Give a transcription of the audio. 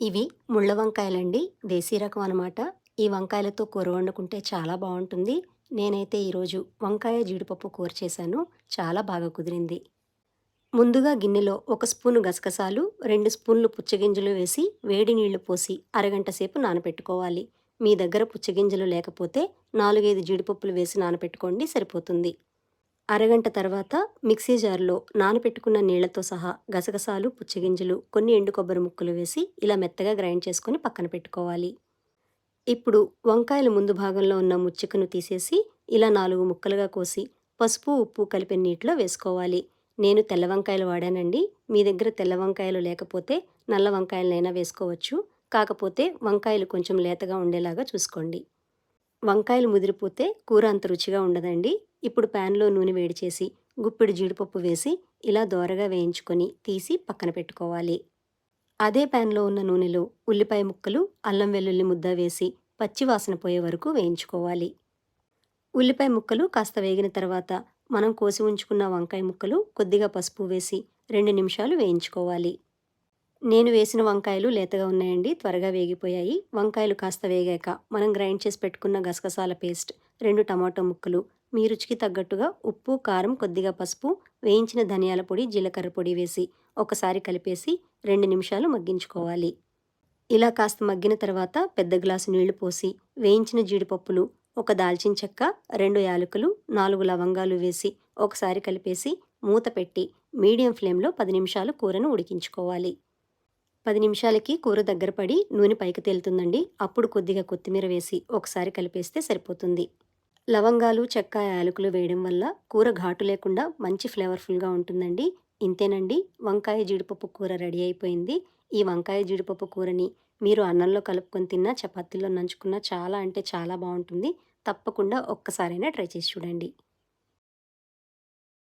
ఇవి ముళ్ళ వంకాయలండి. దేశీ రకం అనమాట ఈ వంకాయలతో కూర వండుకుంటే చాలా బాగుంటుంది. నేనైతే ఈరోజు వంకాయ జీడిపప్పు కూర చేశాను. చాలా బాగా కుదిరింది. ముందుగా గిన్నెలో ఒక స్పూను గసగసాలు రెండు స్పూన్లు పుచ్చగింజలు వేసి వేడి నీళ్ళు పోసి అరగంట సేపు నానపెట్టుకోవాలి. మీ దగ్గర పుచ్చగింజలు లేకపోతే నాలుగైదు జీడిపప్పులు వేసి నానపెట్టుకోండి సరిపోతుంది. అరగంట తర్వాత మిక్సీ జార్లో నానపెట్టుకున్న నీళ్ళతో సహా గసగసాలు పుచ్చగింజలు కొన్ని ఎండు కొబ్బరి ముక్కలు వేసి ఇలా మెత్తగా గ్రైండ్ చేసుకొని పక్కన పెట్టుకోవాలి. ఇప్పుడు వంకాయల ముందు భాగంలో ఉన్న ముచ్చికను తీసేసి ఇలా నాలుగు ముక్కలుగా కోసి పసుపు ఉప్పు కలిపిన నీటిలో వేసుకోవాలి. నేను తెల్ల వంకాయలు వాడానండి. మీ దగ్గర తెల్ల వంకాయలు లేకపోతే నల్ల వంకాయలనైనా వేసుకోవచ్చు. కాకపోతే వంకాయలు కొంచెం లేతగా ఉండేలాగా చూసుకోండి. వంకాయలు ముదిరిపోతే కూర అంత రుచిగా ఉండదండి. ఇప్పుడు ప్యాన్లో నూనె వేడి చేసి గుప్పిడి జీడిపప్పు వేసి ఇలా దోరగా వేయించుకొని తీసి పక్కన పెట్టుకోవాలి. అదే ప్యాన్లో ఉన్న నూనెలో ఉల్లిపాయ ముక్కలు అల్లం వెల్లుల్లి ముద్ద వేసి పచ్చివాసన పోయే వరకు వేయించుకోవాలి. ఉల్లిపాయ ముక్కలు కాస్త వేగిన తర్వాత మనం కోసి ఉంచుకున్న వంకాయ ముక్కలు కొద్దిగా పసుపు వేసి రెండు నిమిషాలు వేయించుకోవాలి. నేను వేసిన వంకాయలు లేతగా ఉన్నాయండి త్వరగా వేగిపోయాయి. వంకాయలు కాస్త వేగాక మనం గ్రైండ్ చేసి పెట్టుకున్న గసగసాల పేస్ట్ రెండు టమాటో ముక్కలు మీ రుచికి తగ్గట్టుగా ఉప్పు కారం కొద్దిగా పసుపు వేయించిన ధనియాల పొడి జీలకర్ర పొడి వేసి ఒకసారి కలిపేసి రెండు నిమిషాలు మగ్గించుకోవాలి. ఇలా కాస్త మగ్గిన తర్వాత పెద్ద గ్లాసు నీళ్ళు పోసి వేయించిన జీడిపప్పులు ఒక దాల్చిన చెక్క రెండు యాలకులు నాలుగు లవంగాలు వేసి ఒకసారి కలిపేసి మూత పెట్టి మీడియం ఫ్లేమ్లో పది నిమిషాలు కూరను ఉడికించుకోవాలి. పది నిమిషాలకి కూర దగ్గర పడి నూనె పైకి తేలుతుందండి. అప్పుడు కొద్దిగా కొత్తిమీర వేసి ఒకసారి కలిపేస్తే సరిపోతుంది. లవంగాలు చెక్క యాలకులు వేయడం వల్ల కూర ఘాటు లేకుండా మంచి ఫ్లేవర్ఫుల్గా ఉంటుందండి. ఇంతేనండి వంకాయ జీడిపప్పు కూర రెడీ అయిపోయింది. ఈ వంకాయ జీడిపప్పు కూరని మీరు అన్నంలో కలుపుకొని తిన్నా చపాతీలో నంచుకున్నా చాలా అంటే చాలా బాగుంటుంది. తప్పకుండా ఒక్కసారైనా ట్రై చేసి చూడండి.